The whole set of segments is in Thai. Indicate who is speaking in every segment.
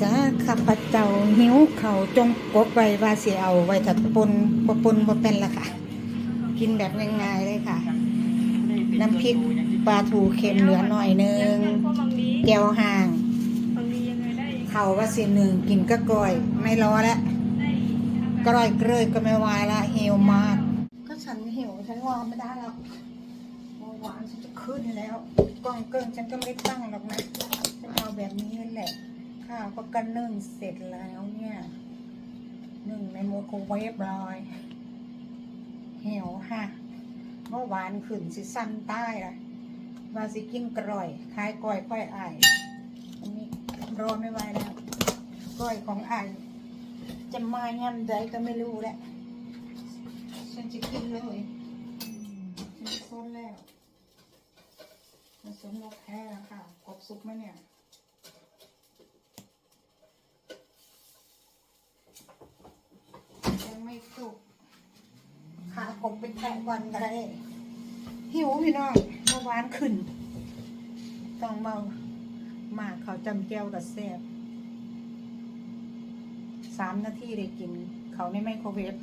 Speaker 1: จ้าข้าพเจ้าหิวเขาจงกบไว้ว่าสิเอาไว้ถัดปนบ่ปนบ่เป็นละค่ะ กินแบบง่ายๆเลยค่ะ น้ำพริกปลาทูเค็มเหลือหน่อยนึง
Speaker 2: พวกบาง
Speaker 1: แก้วห่างเขาว่าสิหนึ่งกินก็กล้อยไม่รอแล้วกล้อยเกล้ยก็ไม่วายละหิวมาก ก็ฉันหิวฉันรอไม่ได้หรอกเบาหวานฉันจะขึ้นแล้วกล้องเกิ้งฉันก็ไม่ได้ตั้งหรอกนะฉันเอาแบบนี้แหละ ข้าวก็กันนึ่งเสร็จแล้วเนี่ย นึ่งในโมโครเวฟเลยเหิวค่ะเมื่อวานขึ้นสิสั้นใต้ละมาสิกินกร่อยคายก้อยก้อยออันนี้รอไม่ไหวแล้วก้อยของไอจะมาย่ำใดก็ไม่รู้แหละฉันจะกินเลยฉันซ้นแล้วมันสนนกแพ้แล้วค่ะกบซุปไหมเนี่ย ยังไม่สุก ไปแทะวันก็ได้หิวพี่น้องเมื่อวานขึ้น ต้องเมาหมากเขาจำแก้วกับแซ่บสามนาทีได้กิน เขาในไมโครเวฟ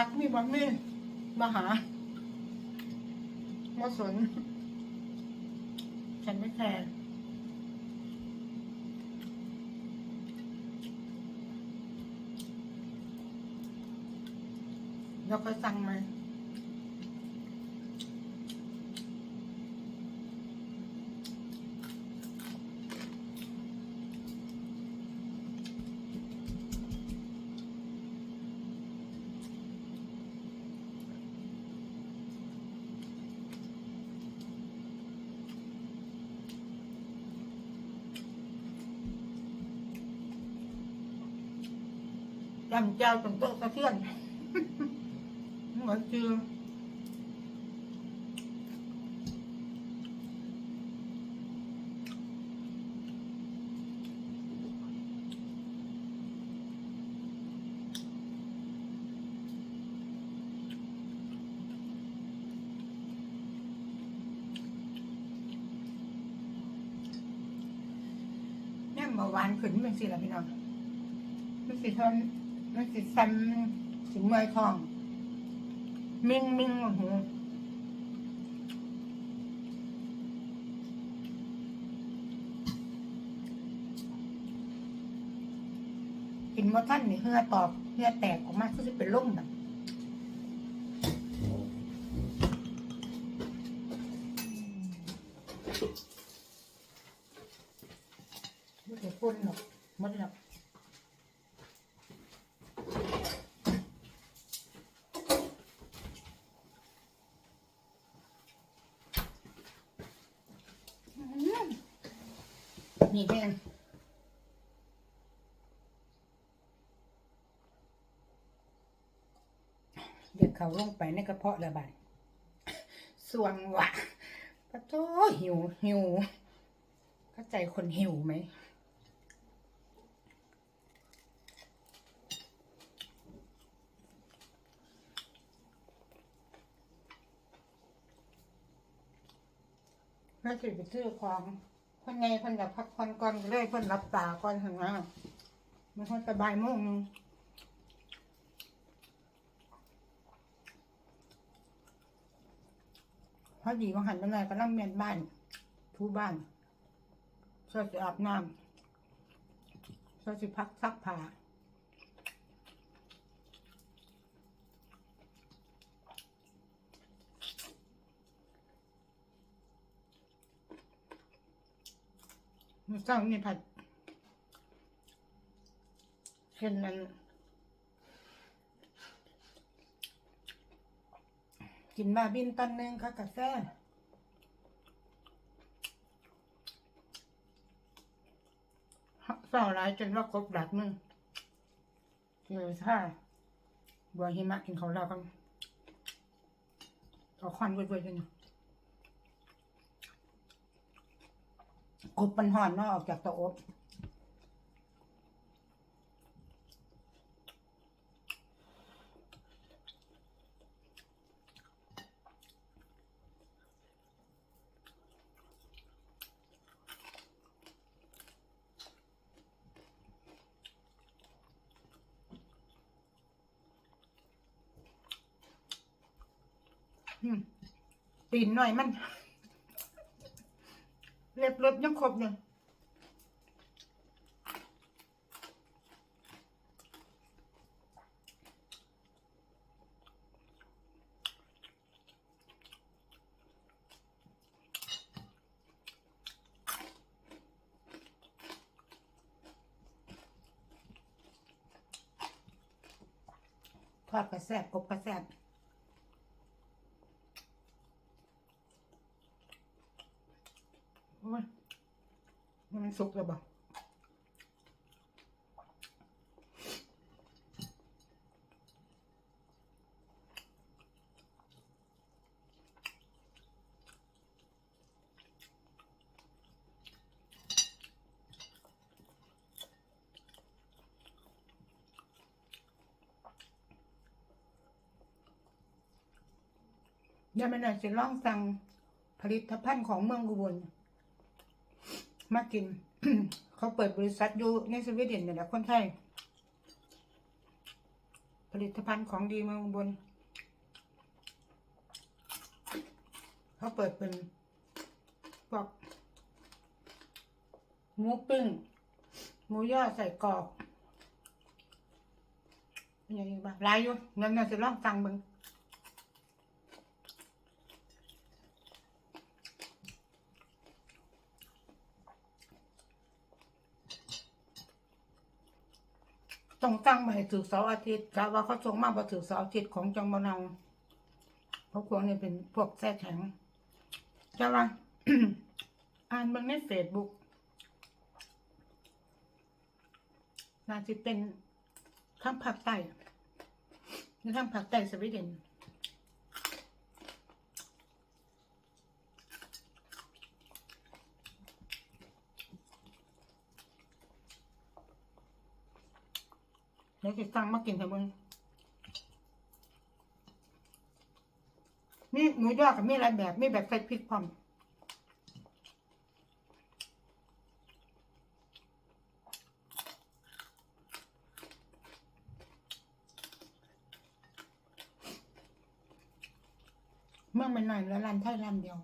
Speaker 1: พักมีบันนี้มาหามาสน ฉันไม่แคร์แล้วก็สั่งไหมาจำเจ้าตรงโต๊ะสะเทือนเหมือนเจือเนี่ยเมื่อวานขึ้นเป็นสิละพี่น้องมันสิทอน มันสิสันสิเมื่อยท้อง มิ่งมิ่งโอ้โหกินมาท่านนี่เหือตอบเหือแตกออกมาคือสิเป็นล่มแบบไม่ได้พ่นหรอกหมดแล้ว นี่แห้งเดี๋ยวเขาลงไปในกระเพาะระบายสวงวะปะโตหิวหิวเข้าใจคนหิวไหมเพื่อสิไปซื้อของ เพิ่นไงพนอยากพักผ่อนก่อนเลยเพิ่นรับตาก่อนถึงนะมันเพิ่นสบายโมงหนึงพอดีมาหันมาหนก็นั่งเมียนบ้าน ทูบ้านเสื้อสีอาบน้ำเสื้อสีพักซักผ้า มื่อเช้านี่ผัดเช่นนั้นกินมาบินตันหนึ่งค่ะกาแฟเศร้าร้ายจนว่าครบดักมือเจอท่าบัวหิมะกินของเรากันเอาควันเว้ยๆกันอยู่ กบปันหอนเนาะออกจากเตาอบตีนหน่อยมัน ล็บเล็บยังครบเลยทอดกระแซบกบกระแซบ โอ้ยนี่ มันสุกแล้วบ่ยวมันน่าจะลองสั่งผลิตภัณฑ์ของเมืองอุบล มากิน เขาเปิดบริษัทอยู่ในสวีเดนเนี่ยแหละคนไทย ผลิตภัณฑ์ของดีเมืองบน เขาเปิดเป็นพวกหมูปิ้งหมูย่อใส่กรอบอย่างนี้บ้างลายอยู่เงินน่าจะลองสั่งเบิ่ง ต้องตั้งมาให้ถือเสาร์อาทิตย์กะว่าเขาส่งมาบ่ถือเสาร์อาทิตย์ของจังบะนังเพราะพวกนี้เป็นพวกแท้แข็งจะว่าอ่านบางในเฟซบุ๊กน่าจะเป็นข้างภาคใต้ในทางภาคใต้สวีเดน เดี๋ยวจะสั่งมากินให้เบิ่งมีหมูยอกับมีหลายแบบ มีแบบใส่พริกพร้อมเมื่อมันหน่อยแล้วร้านไทยร้านเดียว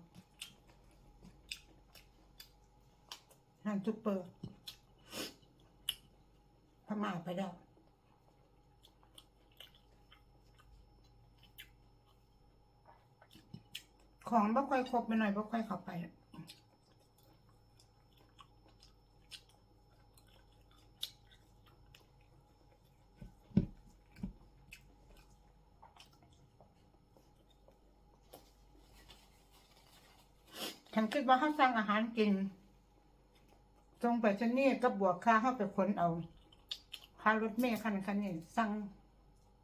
Speaker 1: ร้านซุปเปอร์พม่าไปแล้ว ของบ่ค่อยครบไปหน่อยบ่ค่อยเข้าไปฉันคิดว่าเขาสั่งอาหารกินตรงไปชนี่กับบวกค่าเข้าไปขนเอา ค่ารถเมล์คันคันนี้สั่ง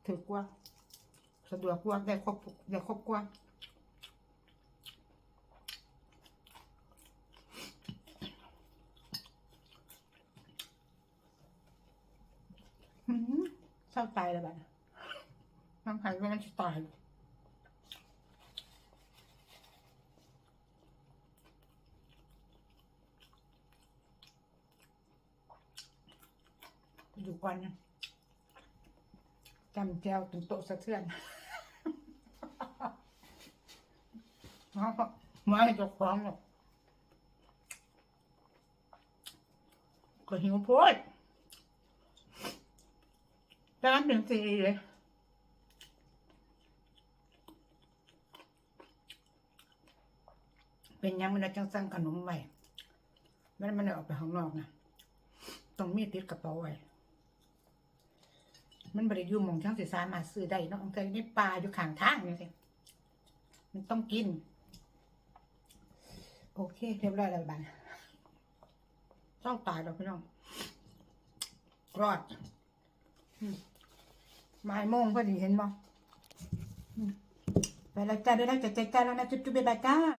Speaker 1: ถือกว่า สะดวกกว่าได้ครบได้ครบกว่าหืม เศร้าตายแล้วบ้าน้ำหายไปมันจะตายอยู่ก่อนจำแจวถึงโตสะเทือนมามาให้เจ้าของหรอกก็หิวโพด แต่นั้นเป็นสีเลยเป็นยังมันจังสั่งขนมไว้ไม่ได้มันออกไปข้างนอกนะต้องมีติดกระเป๋าไว้มันบริยูมองช่างสิสามารถซื้อได้เนาะแต่ในป่าอยู่ข้างทางนี่สิมันต้องกิน โอเคเรียบร้อยแล้วบ้านเจ้าตายแล้วพี่น้องรอด อืม บ่ายโมงพอดีเห็นบ่ไปแล้วจ้าได้แล้วจ้าจ้าแล้วนะจุ๊บจุ๊บบ๊ายบายจ้า